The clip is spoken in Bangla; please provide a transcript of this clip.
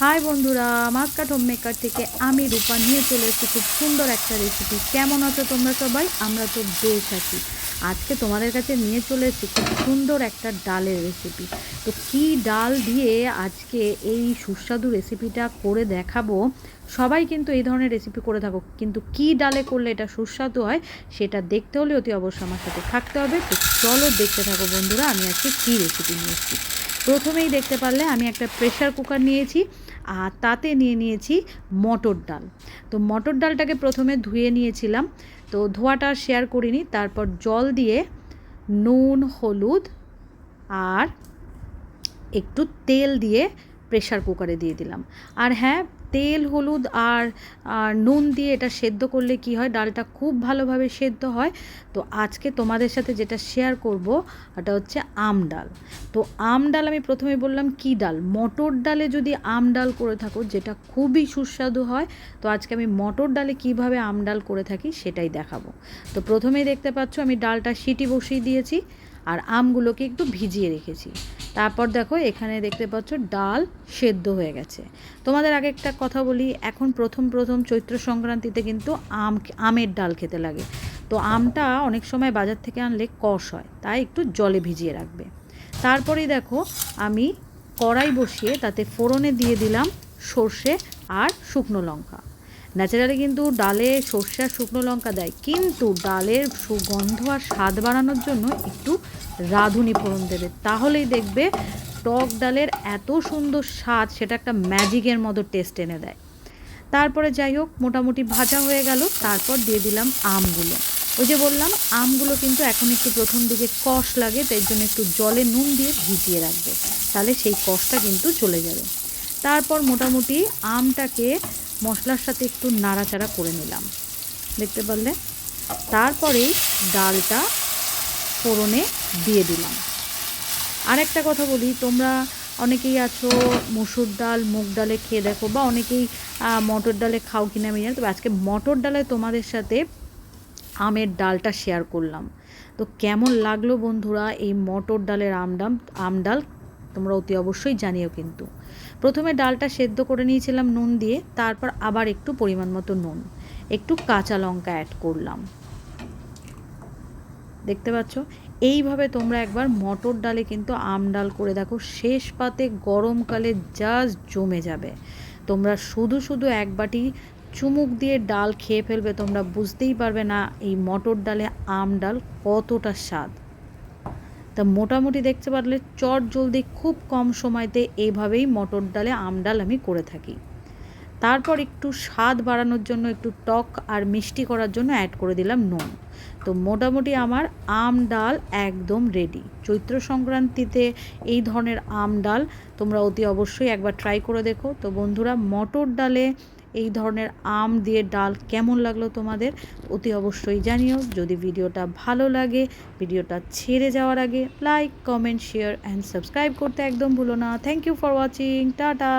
হাই বন্ধুরা মাস্কাট হোম মেকার থেকে আমি রূপা নিয়ে চলে এসেছি খুব সুন্দর একটা রেসিপি কেমন আছো তোমরা সবাই? আমরা তো বেশ আছি। আজকে তোমাদের কাছে নিয়ে চলে এসেছি খুব সুন্দর একটা ডালের রেসিপি তো কি ডাল দিয়ে আজকে এই সুস্বাদু রেসিপিটা করে দেখাবো? সবাই কিন্তু এই ধরনের রেসিপি করে থাকো, কিন্তু কি ডালে করলে এটা সুস্বাদু হয় সেটা দেখতে হলে অতি অবশ্যই আমার সাথে থাকতে হবে। তো চলো দেখতে থাকো বন্ধুরা, আমি আজকে কী রেসিপি নিয়ে এসেছি। প্রথমেই দেখতে পারলে আমি একটা প্রেশার কুকার নিয়েছি। আর তাতে নিয়ে নিয়েছি মটর ডাল। তো মটর ডালটাকে প্রথমে ধুয়ে নিয়েছিলাম। তো ধোয়াটা শেয়ার করিনি। তারপর জল দিয়ে নুন, হলুদ আর একটু তেল দিয়ে প্রেশার কুকারে দিয়ে দিলাম। আর হ্যাঁ তেল, হলুদ আর নুন দিয়ে এটা সেদ্ধ করলে কি হয়, ডালটা খুব ভালোভাবে সেদ্ধ হয়। তো আজকে তোমাদের সাথে যেটা শেয়ার করব, ওটা হচ্ছে আম ডাল। তো আম ডাল আমি প্রথমে বললাম কি ডাল? মটর ডালে যদি আম ডাল করে থাকো, যেটা খুবই সুস্বাদু হয়, তো আজকে আমি মটর ডালে কীভাবে আম ডাল করে থাকি সেটাই দেখাবো। তো প্রথমেই দেখতে পাচ্ছ আমি ডালটা সিটি বসিয়ে দিয়েছি। আর আমগুলোকে একটু ভিজিয়ে রেখেছি। তারপর দেখো, এখানে দেখতে পাচ্ছ ডাল সেদ্ধ হয়ে গেছে। তোমাদের আগে একটা কথা বলি, এখন প্রথম প্রথম চৈত্র সংক্রান্তিতে কিন্তু আম আমের ডাল খেতে লাগে। তো আমটা অনেক সময় বাজার থেকে আনলে কষ হয়, তাই একটু জলে ভিজিয়ে রাখবে। তারপরেই দেখো, আমি কড়াই বসিয়ে তাতে ফোড়নে দিয়ে দিলাম সর্ষে আর শুকনো লঙ্কা। ন্যাচারালি কিন্তু ডালে সর্ষে আর শুকনো লঙ্কা দেয়, কিন্তু ডালের সুগন্ধ আর স্বাদ বাড়ানোর জন্য একটু রাঁধুনি ফোড়ন দেবে। তাহলেই দেখবে টক ডালের এত সুন্দর স্বাদ, সেটা একটা ম্যাজিকের মতো টেস্ট এনে দেয়। তারপরে যাই হোক, মোটামুটি ভাজা হয়ে গেল। তারপর দিয়ে দিলাম আমগুলো। ওই যে বললাম, আমগুলো কিন্তু এখন একটু প্রথম দিকে কষ লাগে, তাই জন্য একটু জলে নুন দিয়ে ভিজিয়ে রাখবে। তাহলে সেই কষটা কিন্তু চলে যাবে। তারপর মোটামুটি আমটাকে মশলার সাথে একটু নাড়াচাড়া করে নিলাম। দেখতে পারলে? তারপরেই ডালটা ফোড়নে দিয়ে দিলাম। আর একটা কথা বলি, তোমরা অনেকেই আছো মুসুর ডাল, মুগ ডালে খেয়ে দেখো, বা অনেকেই মটর ডালে খাও কিনা আমি জানি তবে আজকে মটর ডালে তোমাদের সাথে আমের ডালটা শেয়ার করলাম। তো কেমন লাগল বন্ধুরা এই মটর ডালের আমডাম আম ডাল? তোমরা অতি অবশ্যই জানিও কিন্তু। প্রথমে ডালটা সেদ্ধ করে নিয়েছিলাম নুন দিয়ে, তারপর আবার একটু পরিমাণ মতো নুন, একটু কাঁচা লঙ্কা অ্যাড করলাম। দেখতে পাচ্ছ? এইভাবে তোমরা একবার মটর ডালে কিন্তু আম ডাল করে দেখো, শেষ পাতে গরমকালে জাস্ট জমে যাবে। তোমরা শুধু শুধু এক বাটি চুমুক দিয়ে ডাল খেয়ে ফেলবে, তোমরা বুঝতেই পারবে না এই মটর ডালে আম ডাল কতটা স্বাদ। তা মোটামুটি দেখতে পারলে চট জলদি খুব কম সময়তে এইভাবেই মটর ডালে আম ডাল আমি করে থাকি। তারপর একটু স্বাদ বাড়ানোর জন্য একটু টক আর মিষ্টি করার জন্য অ্যাড করে দিলাম নুন। তো মোটামুটি আমার আম ডাল একদম রেডি চৈত্র সংক্রান্তিতে এই ধরনের আম ডাল তোমরা অতি অবশ্যই একবার ট্রাই করে দেখো। তো বন্ধুরা, মটর ডালে এই ধরনের আম দিয়ে ডাল কেমন লাগল তোমাদের অতি অবশ্যই জানিও। যদি ভিডিওটা ভালো লাগে, ভিডিওটা ছেড়ে যাওয়ার আগে like comment share and subscribe করতে একদম ভুলো না। Thank you for watching tata!